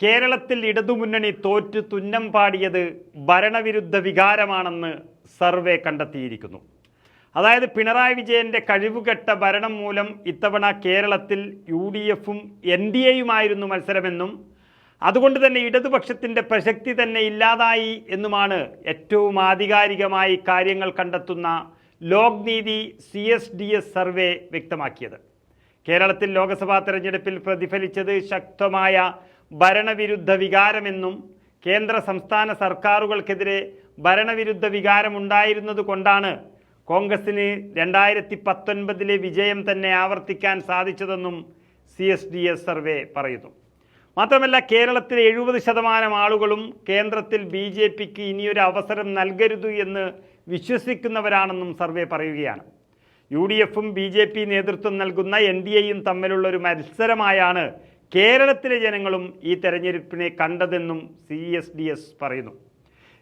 കേരളത്തിൽ ഇടതുമുന്നണി തോറ്റു തുന്നം പാടിയത് ഭരണവിരുദ്ധ വികാരമാണെന്ന് സർവേ കണ്ടെത്തിയിരിക്കുന്നു. അതായത് പിണറായി വിജയന്റെ കഴിവുകെട്ട ഭരണം മൂലം ഇത്തവണ കേരളത്തിൽ യു ഡി എഫും എൻ ഡി എയുമായിരുന്നു മത്സരമെന്നും അതുകൊണ്ട് തന്നെ ഇടതുപക്ഷത്തിന്റെ പ്രസക്തി തന്നെ ഇല്ലാതായി എന്നുമാണ് ഏറ്റവും ആധികാരികമായി കാര്യങ്ങൾ കണ്ടെത്തുന്ന Lokniti C S D S survey വ്യക്തമാക്കിയത്. കേരളത്തിൽ ലോക്സഭാ തെരഞ്ഞെടുപ്പിൽ പ്രതിഫലിച്ചത് ശക്തമായ ഭരണവിരുദ്ധ വികാരമെന്നും കേന്ദ്ര സംസ്ഥാന സർക്കാരുകൾക്കെതിരെ ഭരണവിരുദ്ധ വികാരമുണ്ടായിരുന്നത് കൊണ്ടാണ് കോൺഗ്രസിന് രണ്ടായിരത്തി പത്തൊൻപതിലെ വിജയം തന്നെ ആവർത്തിക്കാൻ സാധിച്ചതെന്നും C S D S survey പറയുന്നു. മാത്രമല്ല കേരളത്തിലെ എഴുപത് ശതമാനം ആളുകളും കേന്ദ്രത്തിൽ ബി ജെ പിക്ക് ഇനിയൊരു അവസരം നൽകരുത് എന്ന് വിശ്വസിക്കുന്നവരാണെന്നും സർവേ പറയുകയാണ്. യു ഡി എഫും ബി ജെ പി നേതൃത്വം നൽകുന്ന എൻ ഡി എയും തമ്മിലുള്ള ഒരു മത്സരമായാണ് കേരളത്തിലെ ജനങ്ങളും ഈ തെരഞ്ഞെടുപ്പിനെ കണ്ടതെന്നും സി എസ് ഡി എസ് പറയുന്നു.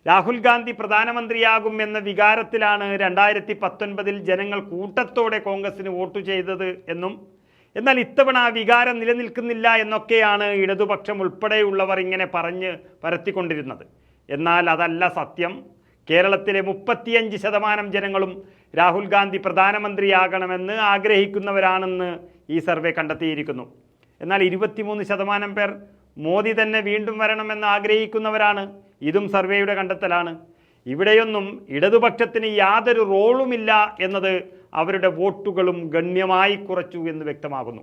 രാഹുൽ ഗാന്ധി പ്രധാനമന്ത്രിയാകും എന്ന വികാരത്തിലാണ് രണ്ടായിരത്തി പത്തൊൻപതിൽ ജനങ്ങൾ കൂട്ടത്തോടെ കോൺഗ്രസിന് വോട്ട് ചെയ്തത് എന്നും എന്നാൽ ഇത്തവണ ആ വികാരം നിലനിൽക്കുന്നില്ല എന്നൊക്കെയാണ് ഇടതുപക്ഷം ഉൾപ്പെടെയുള്ളവർ ഇങ്ങനെ പറഞ്ഞ് പരത്തിക്കൊണ്ടിരുന്നത്. എന്നാൽ അതല്ല സത്യം. കേരളത്തിലെ മുപ്പത്തിയഞ്ച് ശതമാനം ജനങ്ങളും രാഹുൽ ഗാന്ധി പ്രധാനമന്ത്രിയാകണമെന്ന് ആഗ്രഹിക്കുന്നവരാണെന്ന് ഈ സർവേ കണ്ടെത്തിയിരിക്കുന്നു. എന്നാൽ ഇരുപത്തിമൂന്ന് ശതമാനം പേർ മോദി തന്നെ വീണ്ടും വരണമെന്ന് ആഗ്രഹിക്കുന്നവരാണ്. ഇതും സർവേയുടെ കണ്ടെത്തലാണ്. ഇവിടെയൊന്നും ഇടതുപക്ഷത്തിന് യാതൊരു റോളുമില്ല എന്നത് അവരുടെ വോട്ടുകളും ഗണ്യമായി കുറച്ചു എന്ന് വ്യക്തമാകുന്നു.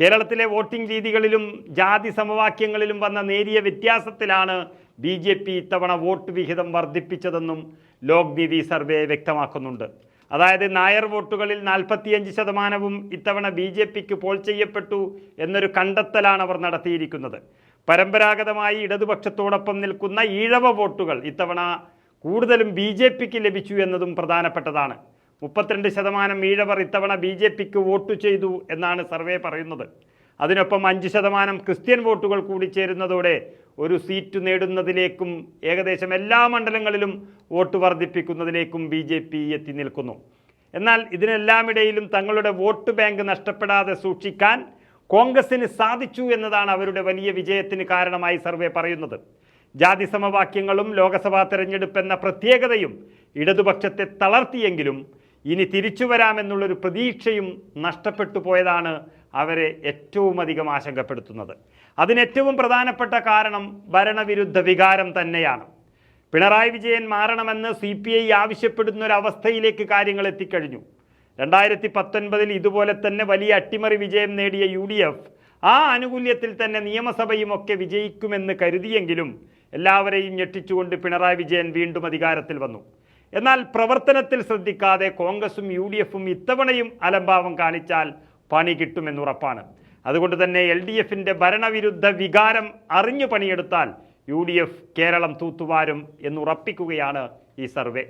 കേരളത്തിലെ വോട്ടിംഗ് രീതികളിലും ജാതി സമവാക്യങ്ങളിലും വന്ന നേരിയ വ്യത്യാസത്തിലാണ് ബി ജെ പി ഇത്തവണ വോട്ട് വിഹിതം വർദ്ധിപ്പിച്ചതെന്നും ലോക് സർവേ വ്യക്തമാക്കുന്നുണ്ട്. അതായത് നായർ വോട്ടുകളിൽ നാൽപ്പത്തിയഞ്ച് ശതമാനവും ഇത്തവണ ബി ജെ പിക്ക് പോൾ ചെയ്യപ്പെട്ടു എന്നൊരു കണ്ടെത്തലാണ് അവർ നടത്തിയിരിക്കുന്നത്. പരമ്പരാഗതമായി ഇടതുപക്ഷത്തോടൊപ്പം നിൽക്കുന്ന ഈഴവ വോട്ടുകൾ ഇത്തവണ കൂടുതലും ബി ജെ പിക്ക് ലഭിച്ചു എന്നതും പ്രധാനപ്പെട്ടതാണ്. മുപ്പത്തിരണ്ട് ശതമാനം ഈഴവർ ഇത്തവണ ബി ജെ പിക്ക് വോട്ട് ചെയ്തു എന്നാണ് സർവേ പറയുന്നത്. അതിനൊപ്പം അഞ്ച് ശതമാനം ക്രിസ്ത്യൻ വോട്ടുകൾ കൂടി ചേരുന്നതോടെ ഒരു സീറ്റ് നേടുന്നതിലേക്കും ഏകദേശം എല്ലാ മണ്ഡലങ്ങളിലും വോട്ട് വർദ്ധിപ്പിക്കുന്നതിലേക്കും ബി ജെ പി എത്തി നിൽക്കുന്നു. എന്നാൽ ഇതിനെല്ലാമിടയിലും തങ്ങളുടെ വോട്ട് ബാങ്ക് നഷ്ടപ്പെടാതെ സൂക്ഷിക്കാൻ കോൺഗ്രസിന് സാധിച്ചു എന്നതാണ് അവരുടെ വലിയ വിജയത്തിന് കാരണമായി സർവേ പറയുന്നത്. ജാതി സമവാക്യങ്ങളും ലോക്സഭാ തെരഞ്ഞെടുപ്പ് എന്ന പ്രത്യേകതയും ഇടതുപക്ഷത്തെ തളർത്തിയെങ്കിലും ഇനി തിരിച്ചു വരാമെന്നുള്ളൊരു പ്രതീക്ഷയും നഷ്ടപ്പെട്ടു പോയതാണ് അവരെ ഏറ്റവും അധികം ആശങ്കപ്പെടുത്തുന്നത്. അതിനേറ്റവും പ്രധാനപ്പെട്ട കാരണം ഭരണവിരുദ്ധ വികാരം തന്നെയാണ്. പിണറായി വിജയൻ മാറണമെന്ന് സി പി ഐ ആവശ്യപ്പെടുന്ന ഒരു അവസ്ഥയിലേക്ക് കാര്യങ്ങൾ എത്തിക്കഴിഞ്ഞു. രണ്ടായിരത്തി പത്തൊൻപതിൽ ഇതുപോലെ തന്നെ വലിയ അട്ടിമറി വിജയം നേടിയ യു ഡി എഫ് ആ ആനുകൂല്യത്തിൽ തന്നെ നിയമസഭയും ഒക്കെ വിജയിക്കുമെന്ന് കരുതിയെങ്കിലും എല്ലാവരെയും ഞെട്ടിച്ചുകൊണ്ട് പിണറായി വിജയൻ വീണ്ടും അധികാരത്തിൽ വന്നു. എന്നാൽ പ്രവർത്തനത്തിൽ ശ്രദ്ധിക്കാതെ കോൺഗ്രസും യു ഡി എഫും ഇത്തവണയും അലംഭാവം കാണിച്ചാൽ പണി കിട്ടുമെന്നുറപ്പാണ്. അതുകൊണ്ട് തന്നെ എൽ ഡി എഫിന്റെ ഭരണവിരുദ്ധ വികാരം അറിഞ്ഞു പണിയെടുത്താൽ യു ഡി എഫ് കേരളം തൂത്തുവാരും എന്നുറപ്പിക്കുകയാണ് ഈ സർവേ.